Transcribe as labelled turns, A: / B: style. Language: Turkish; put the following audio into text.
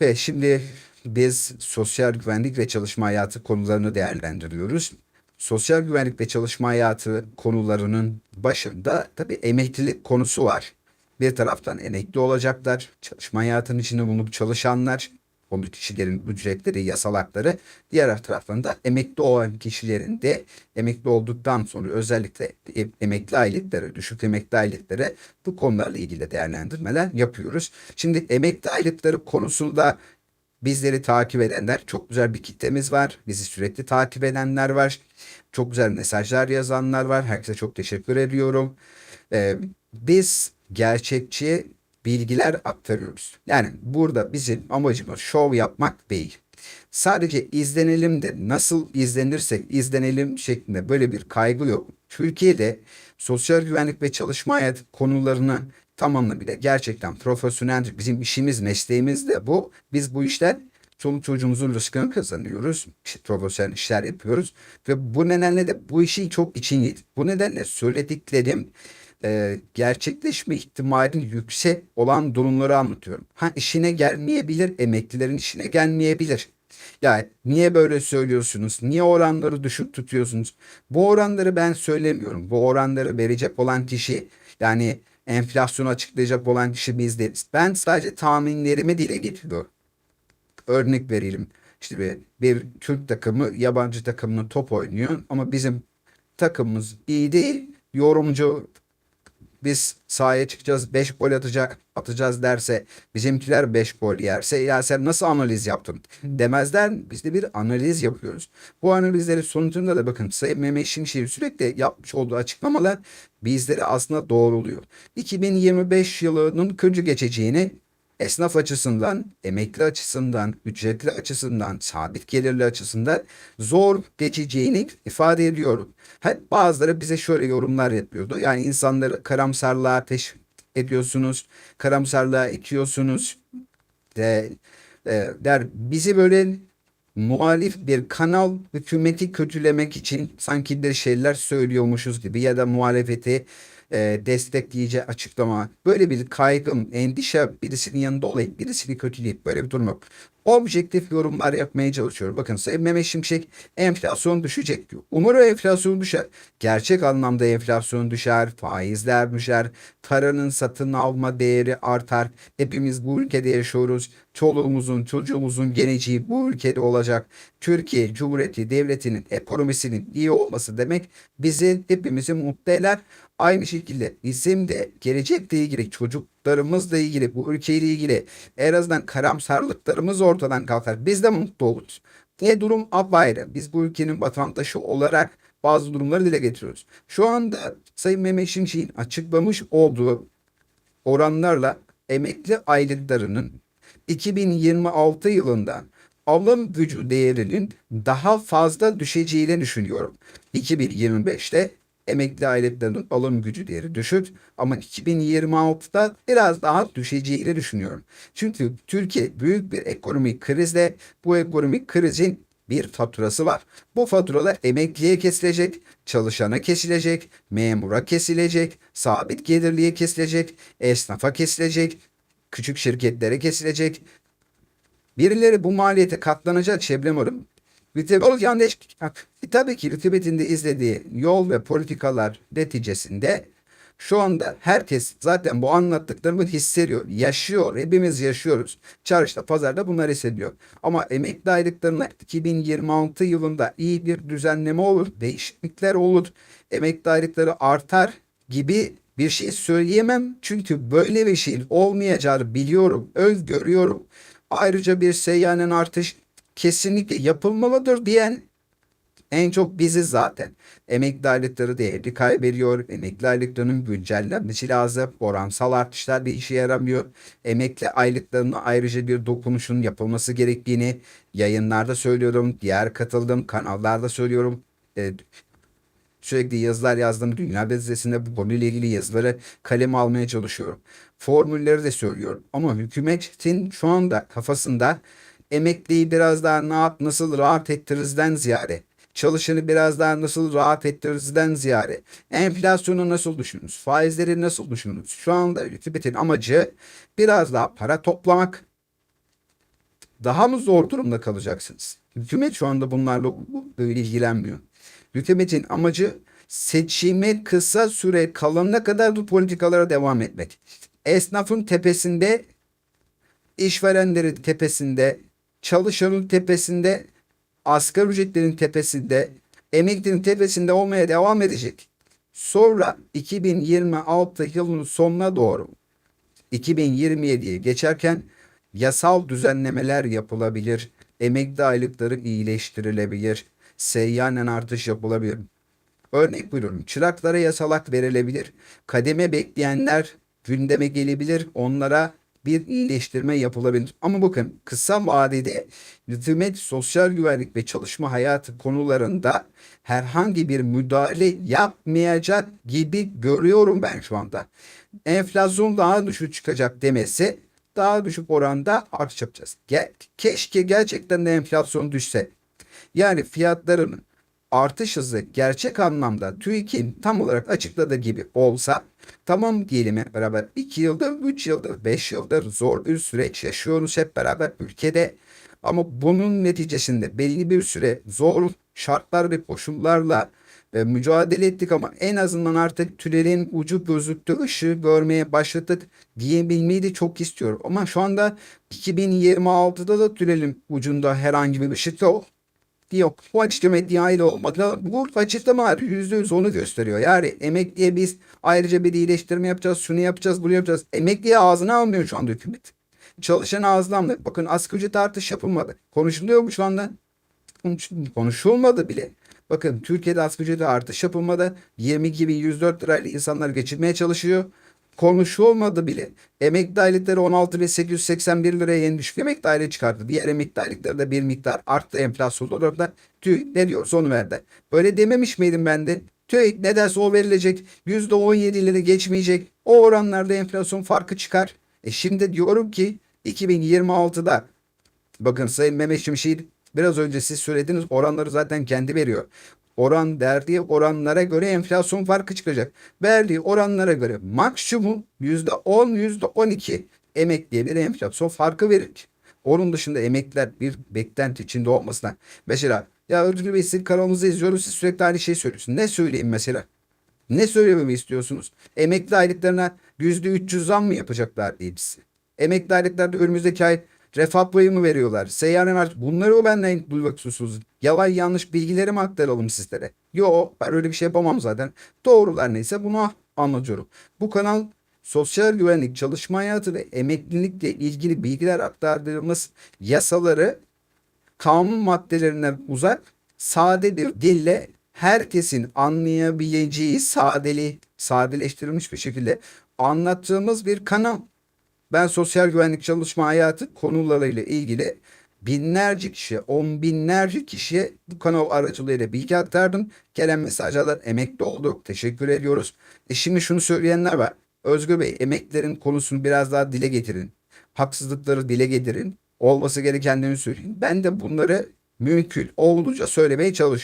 A: Ve şimdi biz sosyal güvenlik ve çalışma hayatı konularını değerlendiriyoruz. Sosyal güvenlik ve çalışma hayatı konularının başında tabii emeklilik konusu var. Bir taraftan emekli olacaklar, çalışma hayatının içinde bulunup çalışanlar, o kişilerin ücretleri, yasal hakları. Diğer taraftan da emekli olan kişilerin de emekli olduktan sonra özellikle e- emekli aylıkları, düşük emekli aylıkları bu konularla ilgili değerlendirmeler yapıyoruz. Şimdi emekli aylıkları konusunda bizleri takip edenler çok güzel bir kitlemiz var. Bizi sürekli takip edenler var. Çok güzel mesajlar yazanlar var. Herkese çok teşekkür ediyorum. Ee, biz gerçekçi bilgiler aktarıyoruz. Yani burada bizim amacımız şov yapmak değil. Sadece izlenelim de nasıl izlenirsek izlenelim şeklinde böyle bir kaygı yok. Türkiye'de sosyal güvenlik ve çalışma hayatı konularını tam bile gerçekten profesyonel bizim işimiz mesleğimiz de bu. Biz bu işten çoluk çocuğumuzun rızkını kazanıyoruz. İşte profesyonel işler yapıyoruz. Ve bu nedenle de bu işi çok için bu nedenle söylediklerim e, gerçekleşme ihtimali yüksek olan durumları anlatıyorum. Ha işine gelmeyebilir, emeklilerin işine gelmeyebilir. Yani niye böyle söylüyorsunuz? Niye oranları düşük tutuyorsunuz? Bu oranları ben söylemiyorum. Bu oranları verecek olan kişi yani enflasyonu açıklayacak olan kişi biz değiliz. Ben sadece tahminlerimi dile getiriyorum. Örnek verelim. İşte bir, bir Türk takımı yabancı takımla top oynuyor ama bizim takımımız iyi değil. Yorumcu biz sahaya çıkacağız 5 gol atacak atacağız derse bizimkiler 5 gol yerse ya sen nasıl analiz yaptın demezler biz de bir analiz yapıyoruz. Bu analizleri sonucunda da bakın Sayın Mehmet Şimşek'in sürekli yapmış olduğu açıklamalar bizleri aslında doğruluyor. 2025 yılının kıncı geçeceğini esnaf açısından, emekli açısından, ücretli açısından, sabit gelirli açısından zor geçeceğini ifade ediyorum. Hep bazıları bize şöyle yorumlar yapıyordu. Yani insanları karamsarlığa teşvik ediyorsunuz, karamsarlığa itiyorsunuz. De, e, der bizi böyle muhalif bir kanal hükümeti kötülemek için sanki de şeyler söylüyormuşuz gibi ya da muhalefeti e, destekleyici açıklama, böyle bir kaygım, endişe birisinin yanında olayım, birisini kötüleyip böyle bir durum yok. Objektif yorumlar yapmaya çalışıyorum. Bakın Sayın Mehmet Şimşek enflasyon düşecek diyor. Umarım enflasyon düşer. Gerçek anlamda enflasyon düşer, faizler düşer, paranın satın alma değeri artar. Hepimiz bu ülkede yaşıyoruz. Çoluğumuzun, çocuğumuzun geleceği bu ülkede olacak. Türkiye Cumhuriyeti Devleti'nin ekonomisinin iyi olması demek bizi hepimizi mutlu eder. Aynı şekilde bizim de gelecekle ilgili çocuklarımızla ilgili bu ülkeyle ilgili en azından karamsarlıklarımız ortadan kalkar. Biz de mutlu oluruz. Ne durum apayrı. Biz bu ülkenin vatandaşı olarak bazı durumları dile getiriyoruz. Şu anda Sayın Mehmet Şimşek'in açıklamış olduğu oranlarla emekli aylıklarının 2026 yılında alım gücü değerinin daha fazla düşeceğini düşünüyorum. 2025'te emekli aylıklarının alım gücü değeri düşük ama 2026'da biraz daha düşeceğini düşünüyorum. Çünkü Türkiye büyük bir ekonomik krizde bu ekonomik krizin bir faturası var. Bu faturalar emekliye kesilecek, çalışana kesilecek, memura kesilecek, sabit gelirliye kesilecek, esnafa kesilecek, küçük şirketlere kesilecek. Birileri bu maliyete katlanacak Şebnem. Rütubet yanlış. E, tabii ki rütubetin de izlediği yol ve politikalar neticesinde şu anda herkes zaten bu anlattıklarımı hissediyor, yaşıyor. Hepimiz yaşıyoruz. Çarşıda, pazarda bunlar hissediyor. Ama emekli aylıklarına 2026 yılında iyi bir düzenleme olur, değişiklikler olur. Emekli aylıkları artar gibi bir şey söyleyemem. Çünkü böyle bir şeyin olmayacağını biliyorum, öngörüyorum. Ayrıca bir seyyanen artış kesinlikle yapılmalıdır diyen en çok bizi zaten. Emekli aylıkları değeri kaybediyor. Emekli aylıklarının güncellenmesi lazım. Oransal artışlar bir işe yaramıyor. Emekli aylıklarına ayrıca bir dokunuşun yapılması gerektiğini yayınlarda söylüyorum. Diğer katıldığım kanallarda söylüyorum. Ee, sürekli yazılar yazdım. Dünya gazetesinde bu konuyla ilgili yazıları kaleme almaya çalışıyorum. Formülleri de söylüyorum. Ama hükümetin şu anda kafasında emekliyi biraz daha ne yap, nasıl rahat ettirizden ziyade çalışanı biraz daha nasıl rahat ettirizden ziyade enflasyonu nasıl düşünürüz, faizleri nasıl düşünürüz? Şu anda hükümetin amacı biraz daha para toplamak, daha mı zor durumda kalacaksınız? Hükümet şu anda bunlarla ilgilenmiyor. Hükümetin amacı seçime kısa süre kalana kadar bu politikalara devam etmek. Esnafın tepesinde, işverenlerin tepesinde, çalışanın tepesinde, asgari ücretlerin tepesinde, emeklinin tepesinde olmaya devam edecek. Sonra 2026 yılının sonuna doğru 2027'ye geçerken yasal düzenlemeler yapılabilir, emekli aylıkları iyileştirilebilir, seyyanen artış yapılabilir. Örnek veriyorum çıraklara yasalak verilebilir, kademe bekleyenler gündeme gelebilir, onlara bir iyileştirme yapılabilir. Ama bakın kısa vadede hükümet sosyal güvenlik ve çalışma hayatı konularında herhangi bir müdahale yapmayacak gibi görüyorum ben şu anda. Enflasyon daha düşük çıkacak demesi daha düşük oranda artış yapacağız. Ge- keşke gerçekten de enflasyon düşse. Yani fiyatların artış hızı gerçek anlamda TÜİK'in tam olarak açıkladığı gibi olsa tamam diyelim hep beraber 2 yıldır, 3 yıldır, 5 yıldır zor bir süreç yaşıyoruz hep beraber ülkede. Ama bunun neticesinde belli bir süre zor şartlar ve koşullarla e, mücadele ettik ama en azından artık tünelin ucu gözüktü, ışığı görmeye başladık diyebilmeyi de çok istiyorum. Ama şu anda 2026'da da tünelin ucunda herhangi bir ışık yok yok. Bu açıklama dahil olmakla bu açıklama %100 onu gösteriyor. Yani emekliye biz ayrıca bir iyileştirme yapacağız, şunu yapacağız, bunu yapacağız. Emekliye ağzına almıyor şu anda hükümet. Çalışan almıyor. Bakın asgari ücret artış yapılmadı. Konuşuluyor mu şu anda? Konuş- Konuşulmadı bile. Bakın Türkiye'de asgari ücrete artış yapılmadı. 20 gibi 104 lirayla insanlar geçirmeye çalışıyor. Konuşulmadı bile. Emekli aylıkları 16 ve 881 liraya yeni düşük emekli aylığı çıkarttı. Diğer emekli aylıkları da bir miktar arttı enflasyon olarak da TÜİK ne diyorsa onu verdi. Böyle dememiş miydim ben de? TÜİK ne derse o verilecek. %17'leri geçmeyecek. O oranlarda enflasyon farkı çıkar. E şimdi diyorum ki 2026'da Bakın Sayın Mehmet Şimşek biraz önce siz söylediğiniz oranları zaten kendi veriyor. Oran verdiği oranlara göre enflasyon farkı çıkacak. Verdiği oranlara göre maksimum %10 %12 emekliye bir enflasyon farkı verir. Onun dışında emekliler bir beklenti içinde olmasına. Mesela ya Özgür Bey sizin kanalınızı izliyoruz siz sürekli aynı şeyi söylüyorsunuz. Ne söyleyeyim mesela? Ne söylememi istiyorsunuz? Emekli aylıklarına %300 zam mı yapacaklar diye. Emekli aylıklarda önümüzdeki ay refah payı mı veriyorlar? Seyyanen artık bunları o benden duymak istiyorsunuz. Yalan yanlış bilgileri mi aktaralım sizlere? Yok ben öyle bir şey yapamam zaten. Doğrular neyse bunu anlatıyorum. Bu kanal sosyal güvenlik, çalışma hayatı ve emeklilikle ilgili bilgiler aktardığımız yasaları kanun maddelerinden uzak sade bir dille herkesin anlayabileceği sadeli, sadeleştirilmiş bir şekilde anlattığımız bir kanal. Ben sosyal güvenlik çalışma hayatı konularıyla ilgili binlerce kişi, on binlerce kişiye bu kanal aracılığıyla bilgi aktardım. Gelen mesajlar emekli olduk. Teşekkür ediyoruz. E şimdi şunu söyleyenler var. Özgür Bey emeklilerin konusunu biraz daha dile getirin. Haksızlıkları dile getirin. Olması gerekenlerini söyleyin. Ben de bunları mümkün olduğunca söylemeye çalışıyorum.